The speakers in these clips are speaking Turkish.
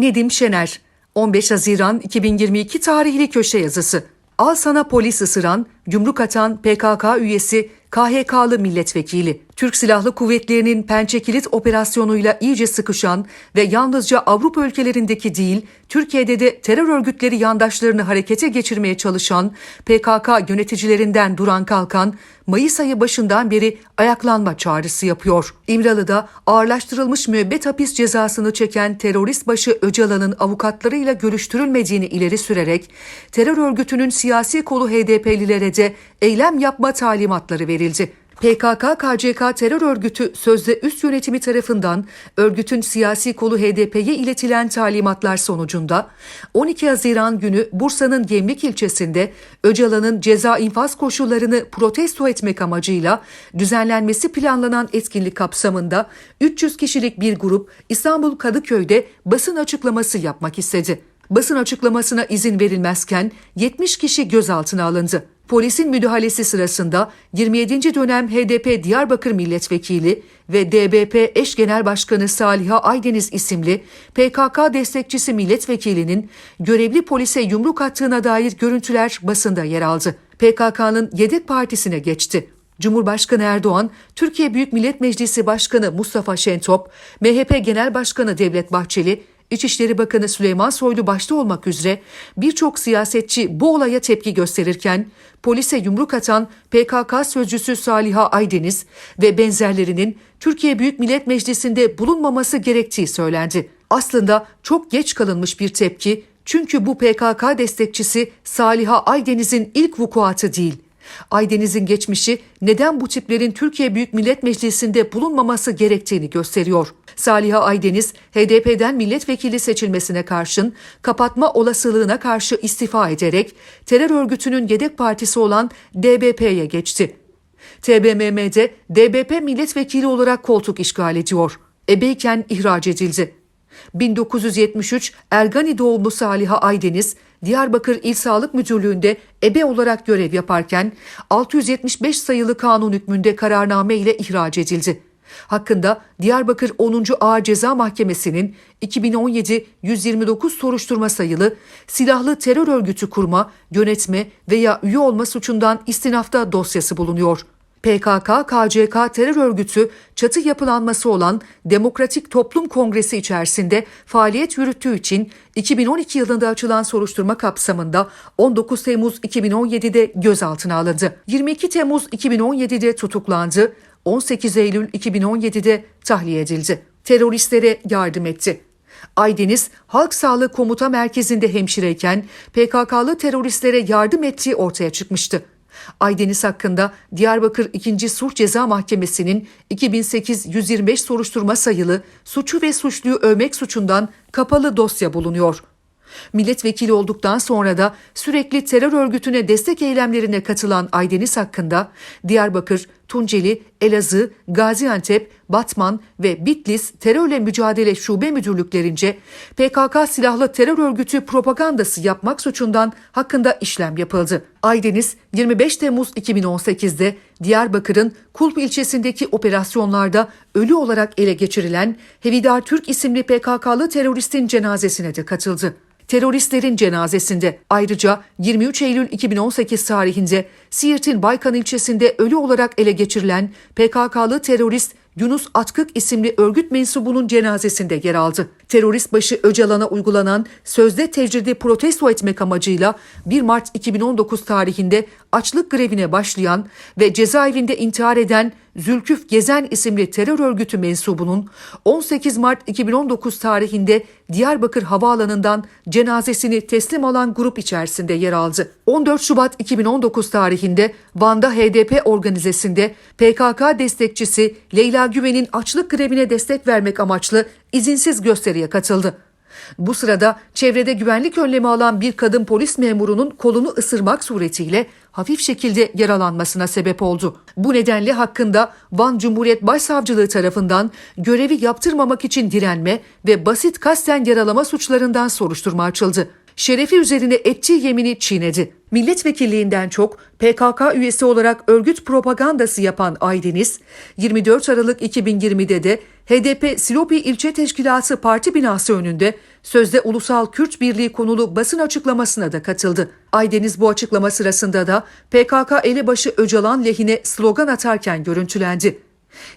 Nedim Şener 15 Haziran 2022 tarihli köşe yazısı. Al sana polis ısıran, yumruk atan PKK üyesi KHK'lı milletvekili. Türk Silahlı Kuvvetleri'nin Pençe Kilit operasyonuyla iyice sıkışan ve yalnızca Avrupa ülkelerindeki değil, Türkiye'de de terör örgütleri yandaşlarını harekete geçirmeye çalışan PKK yöneticilerinden duran kalkan, Mayıs ayı başından beri ayaklanma çağrısı yapıyor. İmralı'da ağırlaştırılmış müebbet hapis cezasını çeken terörist başı Öcalan'ın avukatlarıyla görüştürülmediğini ileri sürerek terör örgütünün siyasi kolu HDP'lilere de eylem yapma talimatları verildi. PKK-KCK terör örgütü sözde üst yönetimi tarafından örgütün siyasi kolu HDP'ye iletilen talimatlar sonucunda 12 Haziran günü Bursa'nın Gemlik ilçesinde Öcalan'ın ceza infaz koşullarını protesto etmek amacıyla düzenlenmesi planlanan etkinlik kapsamında 300 kişilik bir grup İstanbul Kadıköy'de basın açıklaması yapmak istedi. Basın açıklamasına izin verilmezken 70 kişi gözaltına alındı. Polisin müdahalesi sırasında 27. dönem HDP Diyarbakır Milletvekili ve DBP eş genel başkanı Saliha Aydeniz isimli PKK destekçisi milletvekilinin görevli polise yumruk attığına dair görüntüler basında yer aldı. PKK'nın yedek partisine geçti. Cumhurbaşkanı Erdoğan, Türkiye Büyük Millet Meclisi Başkanı Mustafa Şentop, MHP Genel Başkanı Devlet Bahçeli, İçişleri Bakanı Süleyman Soylu başta olmak üzere birçok siyasetçi bu olaya tepki gösterirken polise yumruk atan PKK sözcüsü Saliha Aydeniz ve benzerlerinin Türkiye Büyük Millet Meclisi'nde bulunmaması gerektiği söylendi. Aslında çok geç kalınmış bir tepki çünkü bu PKK destekçisi Saliha Aydeniz'in ilk vukuatı değil. Aydeniz'in geçmişi neden bu tiplerin Türkiye Büyük Millet Meclisi'nde bulunmaması gerektiğini gösteriyor. Saliha Aydeniz, HDP'den milletvekili seçilmesine karşın kapatma olasılığına karşı istifa ederek terör örgütünün yedek partisi olan DBP'ye geçti. TBMM'de DBP milletvekili olarak koltuk işgal ediyor. Ebeyken ihraç edildi. 1973 Ergani doğumlu Saliha Aydeniz, Diyarbakır İl Sağlık Müdürlüğü'nde ebe olarak görev yaparken 675 sayılı kanun hükmünde kararname ile ihraç edildi. Hakkında Diyarbakır 10. Ağır Ceza Mahkemesi'nin 2017-129 soruşturma sayılı silahlı terör örgütü kurma, yönetme veya üye olma suçundan istinafta dosyası bulunuyor. PKK-KCK terör örgütü çatı yapılanması olan Demokratik Toplum Kongresi içerisinde faaliyet yürüttüğü için 2012 yılında açılan soruşturma kapsamında 19 Temmuz 2017'de gözaltına alındı. 22 Temmuz 2017'de tutuklandı. 18 Eylül 2017'de tahliye edildi. Teröristlere yardım etti. Aydeniz Halk Sağlığı Komuta Merkezi'nde hemşireyken PKK'lı teröristlere yardım ettiği ortaya çıkmıştı. Aydeniz hakkında Diyarbakır 2. Sulh Ceza Mahkemesi'nin 2008-125 soruşturma sayılı suçu ve suçluyu övmek suçundan kapalı dosya bulunuyor. Milletvekili olduktan sonra da sürekli terör örgütüne destek eylemlerine katılan Aydeniz hakkında Diyarbakır, Tunceli, Elazığ, Gaziantep, Batman ve Bitlis Terörle Mücadele Şube Müdürlüklerince PKK silahlı terör örgütü propagandası yapmak suçundan hakkında işlem yapıldı. Aydeniz 25 Temmuz 2018'de Diyarbakır'ın Kulp ilçesindeki operasyonlarda ölü olarak ele geçirilen Hevidar Türk isimli PKK'lı teröristin cenazesine de katıldı teröristlerin cenazesinde. Ayrıca 23 Eylül 2018 tarihinde Siirt'in Baykan ilçesinde ölü olarak ele geçirilen PKK'lı terörist Yunus Atkık isimli örgüt mensubunun cenazesinde yer aldı. Terörist başı Öcalan'a uygulanan sözde tecridi protesto etmek amacıyla 1 Mart 2019 tarihinde açlık grevine başlayan ve cezaevinde intihar eden Zülküf Gezen isimli terör örgütü mensubunun 18 Mart 2019 tarihinde Diyarbakır Havaalanı'ndan cenazesini teslim alan grup içerisinde yer aldı. 14 Şubat 2019 tarihinde Van'da HDP organizesinde PKK destekçisi Leyla Güven'in açlık grevine destek vermek amaçlı izinsiz gösteriye katıldı. Bu sırada çevrede güvenlik önlemi alan bir kadın polis memurunun kolunu ısırmak suretiyle hafif şekilde yaralanmasına sebep oldu. Bu nedenle hakkında Van Cumhuriyet Başsavcılığı tarafından görevi yaptırmamak için direnme ve basit kasten yaralama suçlarından soruşturma açıldı. şerefi üzerine ettiği yemini çiğnedi. Milletvekilliğinden çok PKK üyesi olarak örgüt propagandası yapan Aydeniz, 24 Aralık 2020'de de HDP Silopi İlçe Teşkilatı Parti binası önünde sözde Ulusal Kürt Birliği konulu basın açıklamasına da katıldı. Aydeniz bu açıklama sırasında da PKK elebaşı Öcalan lehine slogan atarken görüntülendi.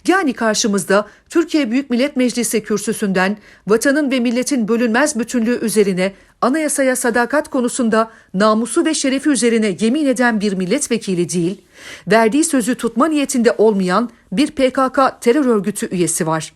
Yani karşımızda Türkiye Büyük Millet Meclisi kürsüsünden vatanın ve milletin bölünmez bütünlüğü üzerine anayasaya sadakat konusunda namusu ve şerefi üzerine yemin eden bir milletvekili değil, verdiği sözü tutma niyetinde olmayan bir PKK terör örgütü üyesi var.